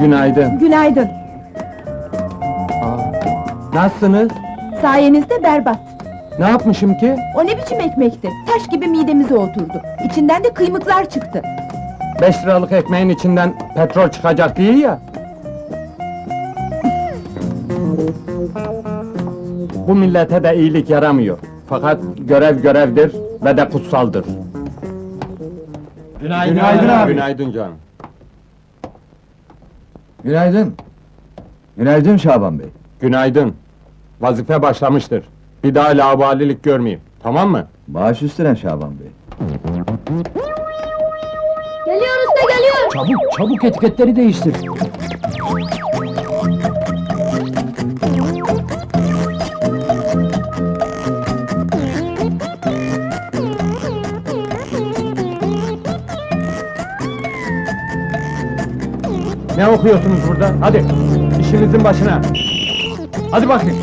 Günaydın. Günaydın. Nasılsınız? Sayenizde berbat. Ne yapmışım ki? O ne biçim ekmekti? Taş gibi midemize oturdu. İçinden de kıymıklar çıktı. Beş liralık ekmeğin içinden petrol çıkacak değil ya. Bu millete de iyilik yaramıyor. Fakat görev görevdir ve de kutsaldır. Günaydın, Günaydın abi. Günaydın canım. Günaydın. Günaydın Şaban Bey. Günaydın. Vazife başlamıştır. Bir daha laubalilik görmeyeyim. Tamam mı? Bağış üstüne Şaban Bey. Geliyor usta geliyor. Çabuk, çabuk etiketleri değiştir. Ne okuyorsunuz burada? Hadi, işinizin başına. Hadi bakayım.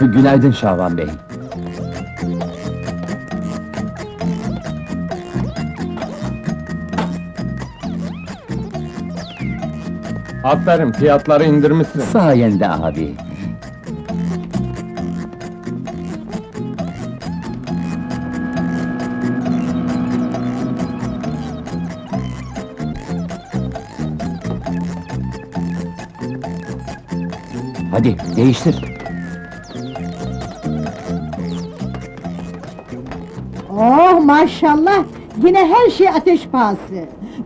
Günaydın Şaban Bey. Aferin, fiyatları indirmişsin. Sayende abi. Hadi değiştir. Oh maşallah! Yine her şey ateş pahası.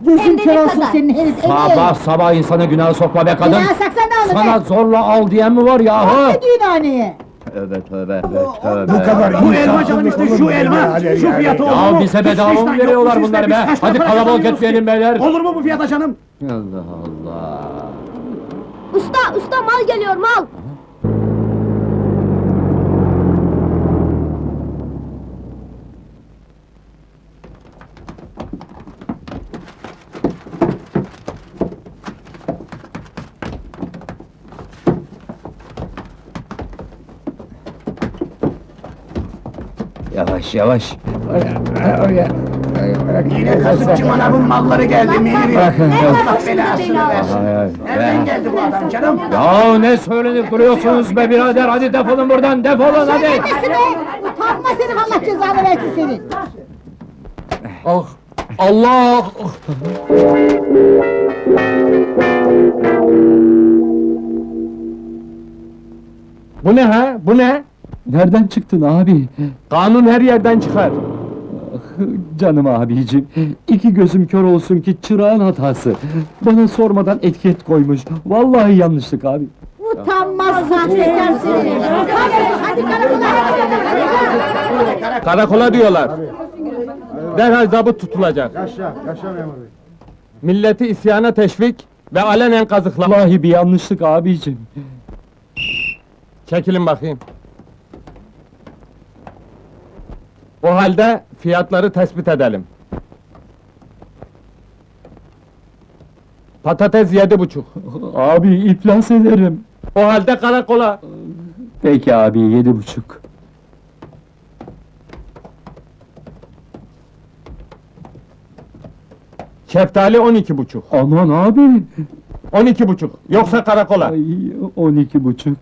Gözün Hem de kör ne olsun kadar? senin herif! Sabah sabah insana günah sokma be kadın. Günah saksan ne olur Sana be? zorla al diyen mi var yahu? Ne diyorsun haneye? Tövbe tövbe tövbe. Bu kadar Bu elma canım işte şu elma, şu fiyatı olur mu? Ya bize bedava mı veriyorlar bunları be? Hadi kalabalık etmeyelim beyler. Olur mu bu fiyata canım? Allah Allah. Usta usta mal geliyor mal. Yavaş yavaş. Yine kasıpçı manavın malları geldi Mihri. Bırakın. Allah belasını versin. Ay, ay, Nereden geldi bu adam canım? Ya ne söylenip duruyorsunuz be birader? Hadi defolun buradan defolun hadi. Nesi be? Utanma senin Allah cezanı versin senin! Ah, Allah! Bu ne ha? Bu ne? Nereden çıktın abi? Kanun her yerden çıkar. Canım abicim, iki gözüm kör olsun ki çırağın hatası. Bana sormadan etiket koymuş. Vallahi yanlışlık abi. Utanmaz seni! Hadi, karakola! Karakola diyorlar. Derhal zabıt tutulacak. Yaşa, yaşa memur bey. Milleti isyana teşvik ve alenen kazıklama. Vallahi bir yanlışlık abicim. Çekilin bakayım. O halde fiyatları tespit edelim. Patates yedi buçuk. Abi iflas ederim. O halde karakola. Peki abi, yedi buçuk. Şeftali on iki buçuk. Aman abi! On iki buçuk. Yoksa karakola. Ay, on iki buçuk.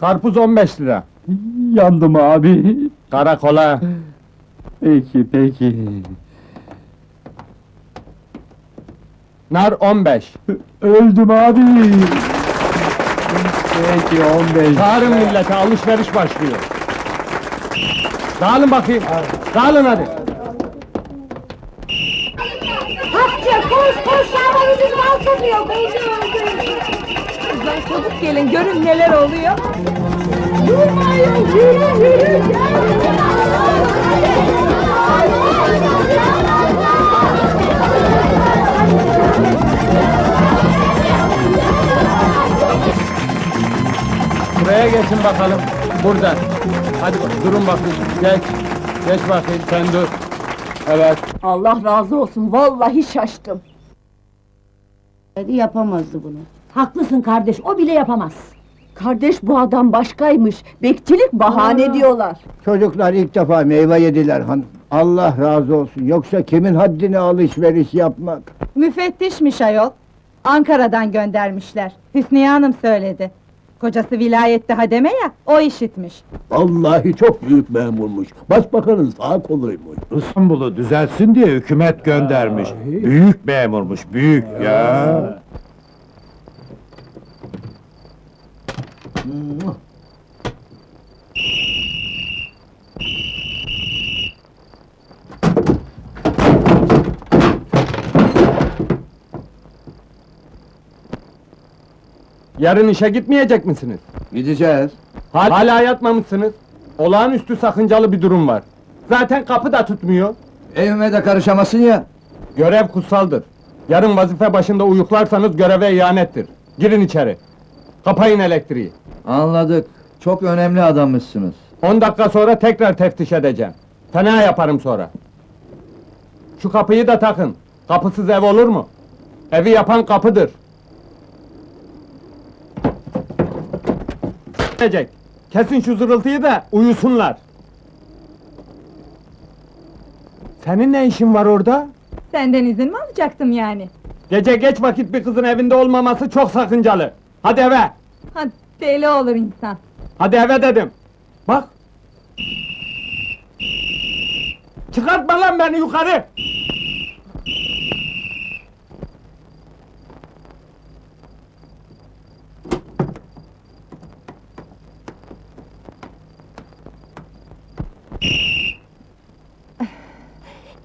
Karpuz on beş lira. Yandım abi. Karakola. Peki, peki. Nar on beş. Öldüm abi. Peki, on beş. Çağırın millete alışveriş başlıyor. Dağılın bakayım. Dağılın hadi. Hapça koş koş Şaban ucuz mal satıyor. Kızlar çabuk gelin görün neler oluyor. Durmayın yürü yürü. Buraya geçin bakalım. Buradan. Hadi bak, durun bakayım. Geç. Geç bakayım sen dur. Evet. Allah razı olsun vallahi şaştım. Yapamazdı bunu. Haklısın kardeş, o bile yapamaz. Kardeş bu adam başkaymış. Bekçilik bahane diyorlar. Çocuklar ilk defa meyve yediler hanım. Allah razı olsun. Yoksa kimin haddine alışveriş yapmak? Müfettişmiş ayol. Ankara'dan göndermişler. Hüsniye Hanım söyledi. Kocası vilayette hademe ya, o işitmiş. Vallahi çok büyük memurmuş. Başbakanın sağ koluymuş. İstanbul'u düzelsin diye hükümet göndermiş. Büyük memurmuş, büyük ya. Yarın işe gitmeyecek misiniz? Gideceğiz. Hal- Hala yatmamışsınız. Olağanüstü sakıncalı bir durum var. Zaten kapı da tutmuyor. Evime de karışamasın ya. Görev kutsaldır. Yarın vazife başında uyuklarsanız göreve ihanettir. Girin içeri. Kapayın elektriği. Anladık. Çok önemli adammışsınız. 10 dakika sonra tekrar teftiş edeceğim. Fena yaparım sonra. Şu kapıyı da takın. Kapısız ev olur mu? Evi yapan kapıdır. Gelecek. Kesin şu zırıltıyı da uyusunlar. Senin ne işin var orada? Senden izin mi alacaktım yani? Gece geç vakit bir kızın evinde olmaması çok sakıncalı. Hadi eve. Ha, deli olur insan. Hadi eve dedim. Bak. Çıkartma lan beni yukarı.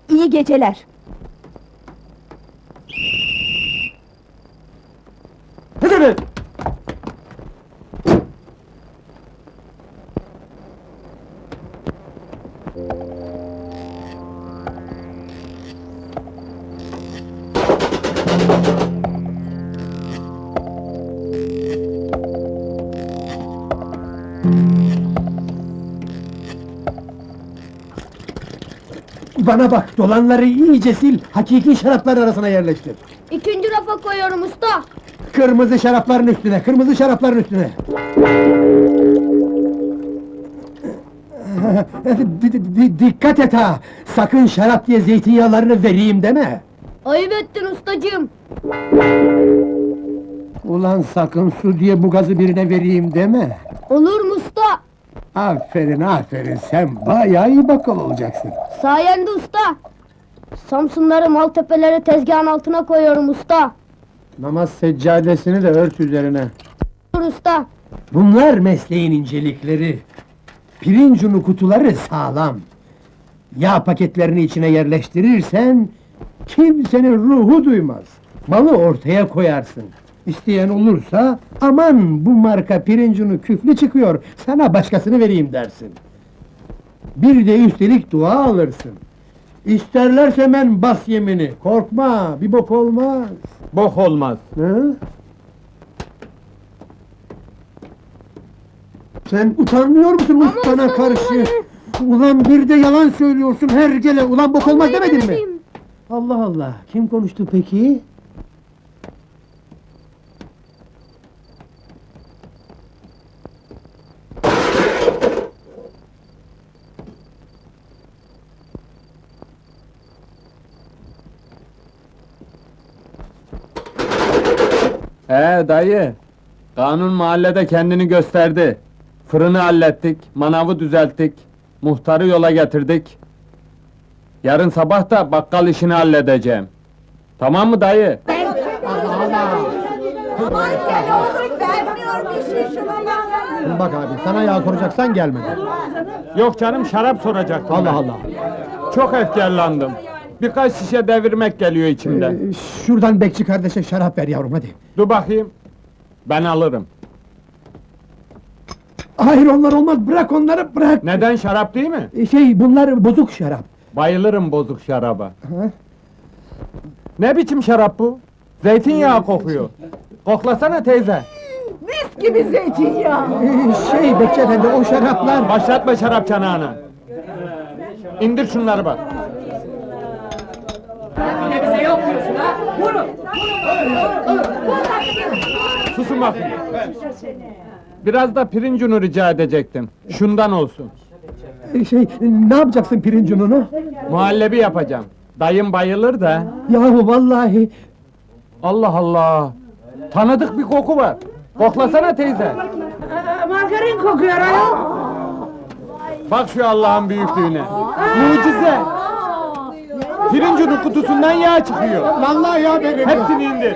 İyi geceler. Hadi be. Bana bak, dolanları iyice sil, hakiki şaraplar arasına yerleştir. İkinci rafa koyuyorum usta. Kırmızı şarapların üstüne, kırmızı şarapların üstüne. Di- di- di- dikkat et ha! Sakın şarap diye zeytinyağlarını vereyim deme! Ayıp ettin ustacığım. Ulan sakın su diye bu gazı birine vereyim deme! Olur mu usta? Aferin aferin, sen bayağı iyi bakkal olacaksın. Sayende usta. Samsunları, Maltepeleri tezgahın altına koyuyorum usta. Namaz seccadesini de ört üzerine. Usta. Bunlar mesleğin incelikleri. Pirinç unu kutuları sağlam. Yağ paketlerini içine yerleştirirsen... ...kimsenin ruhu duymaz. Malı ortaya koyarsın. İsteyen olursa... ...aman bu marka pirinç unu küflü çıkıyor... ...sana başkasını vereyim dersin. Bir de üstelik dua alırsın. İsterlerse men bas yemini. Korkma, bir bok olmaz. Bok olmaz. Hı? Sen utanmıyor musun ustana karşı? Ulan bir de yalan söylüyorsun her gele. Ulan bok olmaz demedin mi? demedim. Allah Allah. Kim konuştu peki? Ee dayı. Kanun mahallede kendini gösterdi. Fırını hallettik, manavı düzelttik, muhtarı yola getirdik. Yarın sabah da bakkal işini halledeceğim. Tamam mı dayı? Bak abi sana yağ soracaksan gelmedi. Yok canım şarap soracaktım. Allah ben. Allah. Çok efkarlandım. Birkaç şişe devirmek geliyor içimden. Ee, şuradan bekçi kardeşe şarap ver yavrum hadi. Dur bakayım. Ben alırım. Hayır onlar olmaz bırak onları bırak. Neden şarap değil mi? Ee, Şey bunlar bozuk şarap. Bayılırım bozuk şaraba. Ha? Ne biçim şarap bu? Zeytinyağı kokuyor. Koklasana teyze. Mis gibi zeytinyağı. Ee, şey bekçi efendi o şaraplar... Başlatma şarap çanağını. İndir şunları bak. Susun bakayım. Biraz da pirinç unu rica edecektim. Şundan olsun. E, Şey, ne yapacaksın pirinç ununu? Muhallebi yapacağım. Dayım bayılır da. Yahu vallahi Allah Allah! Tanıdık bir koku var. Koklasana teyze. Margarin kokuyor ayol. Bak şu Allah'ın büyüklüğüne. Mucize! Pirinç unu kutusundan yağ çıkıyor. Vallahi ya benim. Hepsini indir.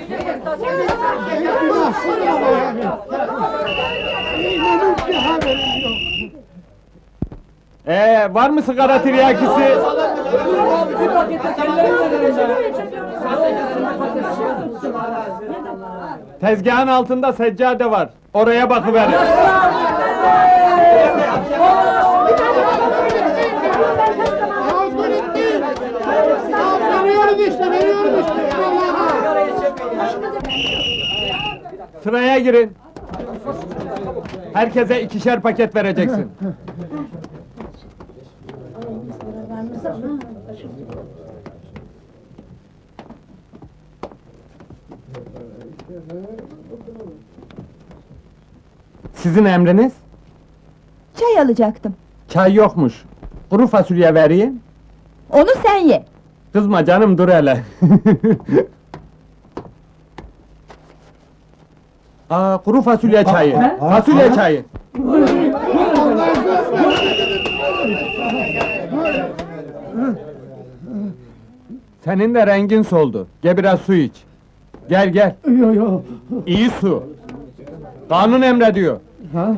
Ee, var mı sigara tiryakisi? Tezgahın altında seccade var. Oraya bakıverin. Sıraya girin. Herkese ikişer paket vereceksin. Sizin emriniz? Çay alacaktım. Çay yokmuş. Kuru fasulye vereyim. Onu sen ye. Kızma canım dur hele. Aa, kuru fasulye çayı. Fasulye çayı. Senin de rengin soldu. Gel biraz su iç. Gel gel. Yo yo. İyi su. Kanun emrediyor. Ha?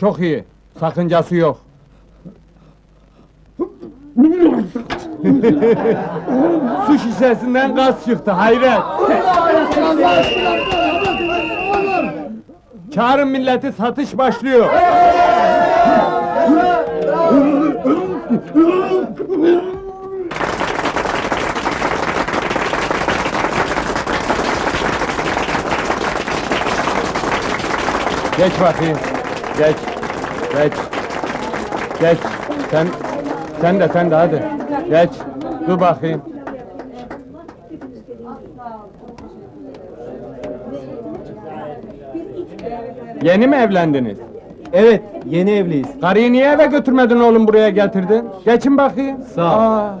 Çok iyi. Sakıncası yok. Su şişesinden gaz çıktı hayret. Çağırın milleti satış başlıyor. Geç bakayım. Geç. Geç. Geç. Sen sen de sen de hadi. Geç. Dur bakayım. Yeni mi evlendiniz? Evet, yeni evliyiz. Karıyı niye eve götürmedin oğlum buraya getirdin? Geçin bakayım. Sağ ol. Aa,